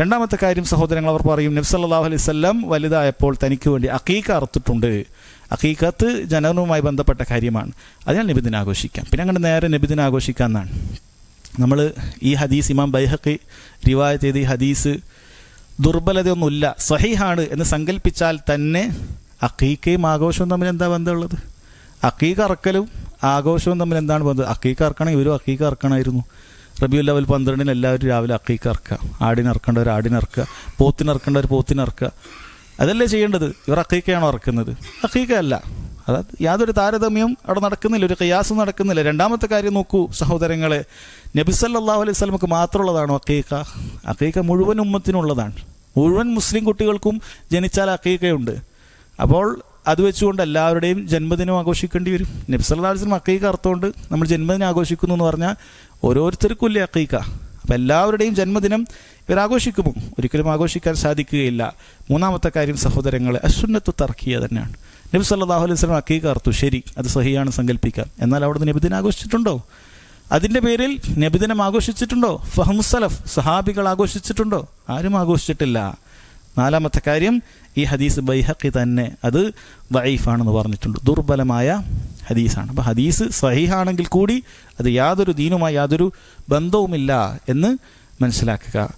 രണ്ടാമത്തെ കാര്യം സഹോദരങ്ങൾ അവർ പറയും നബ്സല്ലാഹു അലൈഹി സ്വല്ലം വലുതായപ്പോൾ തനിക്ക് വേണ്ടി അക്കീക്ക അറുത്തിട്ടുണ്ട്. അക്കീക്കത്ത് ജനനവുമായി ബന്ധപ്പെട്ട കാര്യമാണ്. അതിനാൽ നബിദിന ആഘോഷിക്കാം. പിന്നെ അങ്ങനെ നേരെ നബിദിന ആഘോഷിക്കാം എന്നാണ്. നമ്മൾ ഈ ഹദീസ് ഇമാം ബൈഹക്കി റിവായ ചെയ്ത് ഈ ഹദീസ് ദുർബലതയൊന്നുമില്ല. സഹിഹാണ് എന്ന് സങ്കല്പിച്ചാൽ തന്നെ അക്കീക്കയും ആഘോഷവും തമ്മിൽ എന്താ ബന്ധമുള്ളത്? അക്കീക്ക അറക്കലും ആഘോഷവും തമ്മിൽ എന്താണ് ബന്ധം? അക്കീക്ക അറക്കണമെങ്കിൽ ഇവരും അക്കീക്ക അറക്കണമായിരുന്നു. റബിയു ലെവൽ പന്ത്രണ്ടിന് എല്ലാവരും രാവിലെ അക്കീക്ക് ഇറക്കുക. ആടിനിറക്കേണ്ടവർ ആടിനിറക്കുക പോത്തിനിറക്കേണ്ടവർ പോത്തിനിറക്കുക അതല്ലേ ചെയ്യേണ്ടത്? ഇവർ അക്കീക്കയാണോ ഇറക്കുന്നത്? അക്കീക്ക അല്ല അതായത് യാതൊരു താരതമ്യവും അവിടെ നടക്കുന്നില്ല. ഒരു കയാസും നടക്കുന്നില്ല. രണ്ടാമത്തെ കാര്യം നോക്കൂ സഹോദരങ്ങളെ. നബിസല്ലാഹു അലൈഹി സ്വലമുക്ക് മാത്രമുള്ളതാണോ അക്കീക്ക? അക്കീക്ക മുഴുവൻ ഉമ്മത്തിനുള്ളതാണ്. മുഴുവൻ മുസ്ലിം കുട്ടികൾക്കും ജനിച്ചാൽ അക്കീക്കയുണ്ട്. അപ്പോൾ അത് വെച്ചുകൊണ്ട് എല്ലാവരുടെയും ജന്മദിനം ആഘോഷിക്കേണ്ടി വരും. നബ്സല്ലാസ്ലം അക്കീക്ക അർത്ഥമുണ്ട് നമ്മൾ ജന്മദിനം ആഘോഷിക്കുന്നു എന്ന് പറഞ്ഞാൽ ഓരോരുത്തർക്കും ഇല്ലേ അക്കീക്ക അപ്പം എല്ലാവരുടെയും ജന്മദിനം ഇവർ ആഘോഷിക്കുമോ ഒരിക്കലും ആഘോഷിക്കാൻ സാധിക്കുകയില്ല. മൂന്നാമത്തെ കാര്യം സഹോദരങ്ങളെ അസുന്നത്ത് തർക്കിയ തന്നെയാണ്. നബി സല്ലാഹു അലൈഹി സ്വലം അക്കീക്ക അർത്തു ശരി അത് സഹിയാണ് സങ്കല്പിക്കാം എന്നാൽ അവിടുന്ന് നബിദിനം ആഘോഷിച്ചിട്ടുണ്ടോ? അതിന്റെ പേരിൽ നബിദിനം ആഘോഷിച്ചിട്ടുണ്ടോ? ഫഹമുസലഫ് സഹാബികൾ ആഘോഷിച്ചിട്ടുണ്ടോ? ആരും ആഘോഷിച്ചിട്ടില്ല. നാലാമത്തെ കാര്യം ഈ ഹദീസ് ബൈഹക്കി തന്നെ അത് വൈഫാണെന്ന് പറഞ്ഞിട്ടുണ്ട്. ദുർബലമായ ഹദീസാണ്. അപ്പോൾ ഹദീസ് സഹിഹാണെങ്കിൽ കൂടി അത് യാതൊരു ദീനുമായി യാതൊരു ബന്ധവുമില്ല എന്ന് മനസ്സിലാക്കുക.